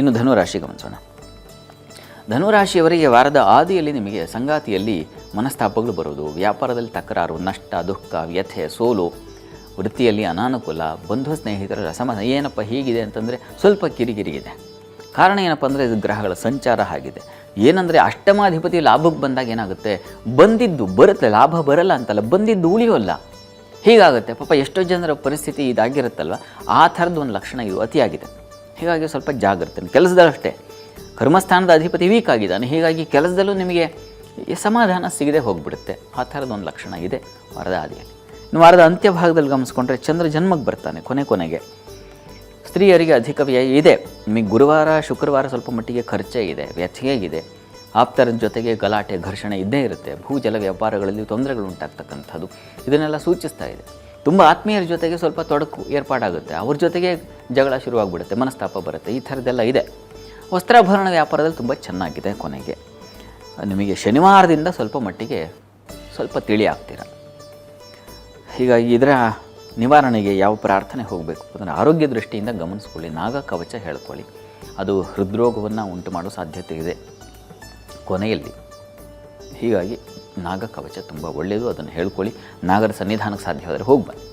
ಇನ್ನು ಧನುರಾಶಿ ಗಮನಿಸೋಣ ಧನುರಾಶಿಯವರಿಗೆ ವಾರದ ಆದಿಯಲ್ಲಿ ನಿಮಗೆ ಸಂಗಾತಿಯಲ್ಲಿ ಮನಸ್ತಾಪಗಳು ಬರುವುದು. ವ್ಯಾಪಾರದಲ್ಲಿ ತಕರಾರು, ನಷ್ಟ, ದುಃಖ, ವ್ಯಥೆ, ಸೋಲು, ವೃತ್ತಿಯಲ್ಲಿ ಅನಾನುಕೂಲ, ಬಂಧು ಸ್ನೇಹಿತರ ಅಸಮಾಧಾನ, ಏನಪ್ಪ ಹೀಗಿದೆ ಅಂತಂದರೆ ಸ್ವಲ್ಪ ಕಿರಿಕಿರಿಗಿದೆ ಕಾರಣ ಏನಪ್ಪ ಅಂದರೆ ಇದು ಗ್ರಹಗಳ ಸಂಚಾರ ಆಗಿದೆ. ಏನಂದರೆ ಅಷ್ಟಮಾಧಿಪತಿ ಲಾಭಕ್ಕೆ ಬಂದಾಗ ಏನಾಗುತ್ತೆ? ಬಂದಿದ್ದು ಬರುತ್ತೆ, ಲಾಭ ಬರಲ್ಲ ಅಂತಲ್ಲ, ಬಂದಿದ್ದು ಉಳಿಯೋಲ್ಲ ಹೀಗಾಗುತ್ತೆ. ಪಾಪ ಎಷ್ಟೋ ಜನರ ಪರಿಸ್ಥಿತಿ ಇದಾಗಿರುತ್ತಲ್ವ? ಆ ಥರದ್ದು ಒಂದು ಲಕ್ಷಣ ಇದು ಅತಿಯಾಗಿದೆ. ಹೀಗಾಗಿ ಸ್ವಲ್ಪ ಜಾಗ್ರತೆ. ಕೆಲಸದಲ್ಲಷ್ಟೇ, ಕರ್ಮಸ್ಥಾನದ ಅಧಿಪತಿ ವೀಕ್ ಆಗಿದ್ದಾನೆ. ಹೀಗಾಗಿ ಕೆಲಸದಲ್ಲೂ ನಿಮಗೆ ಸಮಾಧಾನ ಸಿಗದೆ ಹೋಗ್ಬಿಡುತ್ತೆ. ಆ ಥರದ ಒಂದು ಲಕ್ಷಣ ಇದೆ ವಾರದ ಆದಿಯಲ್ಲಿ ಇನ್ನು ವಾರದ ಅಂತ್ಯಭಾಗದಲ್ಲಿ ಗಮನಿಸ್ಕೊಂಡ್ರೆ ಚಂದ್ರ ಜನ್ಮಕ್ಕೆ ಬರ್ತಾನೆ ಕೊನೆ ಕೊನೆಗೆ. ಸ್ತ್ರೀಯರಿಗೆ ಅಧಿಕ ವ್ಯಯ ಇದೆ. ನಿಮಗೆ ಗುರುವಾರ, ಶುಕ್ರವಾರ ಸ್ವಲ್ಪ ಮಟ್ಟಿಗೆ ಖರ್ಚೇ ಇದೆ ವ್ಯಥೆಯೇ ಇದೆ. ಆಪ್ತರ ಜೊತೆಗೆ ಗಲಾಟೆ, ಘರ್ಷಣೆ ಇದ್ದೇ ಇರುತ್ತೆ. ಭೂಜಲ ವ್ಯಾಪಾರಗಳಲ್ಲಿ ತೊಂದರೆಗಳು ಉಂಟಾಗ್ತಕ್ಕಂಥದ್ದು. ಇದನ್ನೆಲ್ಲ ಸೂಚಿಸ್ತಾ ಇದೆ. ತುಂಬ ಆತ್ಮೀಯರ ಜೊತೆಗೆ ಸ್ವಲ್ಪ ತೊಡಕು ಏರ್ಪಾಡಾಗುತ್ತೆ. ಅವ್ರ ಜೊತೆಗೆ ಜಗಳ ಶುರುವಾಗ್ಬಿಡುತ್ತೆ, ಮನಸ್ತಾಪ ಬರುತ್ತೆ, ಈ ಥರದ್ದೆಲ್ಲ ಇದೆ. ವಸ್ತ್ರಾಭರಣ ವ್ಯಾಪಾರದಲ್ಲಿ ತುಂಬ ಚೆನ್ನಾಗಿದೆ ಕೊನೆಗೆ. ನಿಮಗೆ ಶನಿವಾರದಿಂದ ಸ್ವಲ್ಪ ಮಟ್ಟಿಗೆ ಸ್ವಲ್ಪ ತಿಳಿ ಆಗ್ತೀರ? ಹೀಗಾಗಿ ಇದರ ನಿವಾರಣೆಗೆ ಯಾವ ಪ್ರಾರ್ಥನೆ ಹೋಗಬೇಕು ಅದನ್ನು ಆರೋಗ್ಯ ದೃಷ್ಟಿಯಿಂದ ಗಮನಿಸ್ಕೊಳ್ಳಿ, ನಾಗ ಕವಚ ಹೇಳ್ಕೊಳ್ಳಿ. ಅದು ಹೃದ್ರೋಗವನ್ನು ಉಂಟು ಮಾಡೋ ಸಾಧ್ಯತೆ ಇದೆ ಕೊನೆಯಲ್ಲಿ. ಹೀಗಾಗಿ ನಾಗ ಕವಚ ತುಂಬ ಒಳ್ಳೆಯದು ಅದನ್ನು ಹೇಳ್ಕೊಳ್ಳಿ. ನಾಗರ ಸನ್ನಿಧಾನಕ್ಕೆ ಸಾಧ್ಯವಾದರೆ ಹೋಗಿ ಬನ್ನಿ.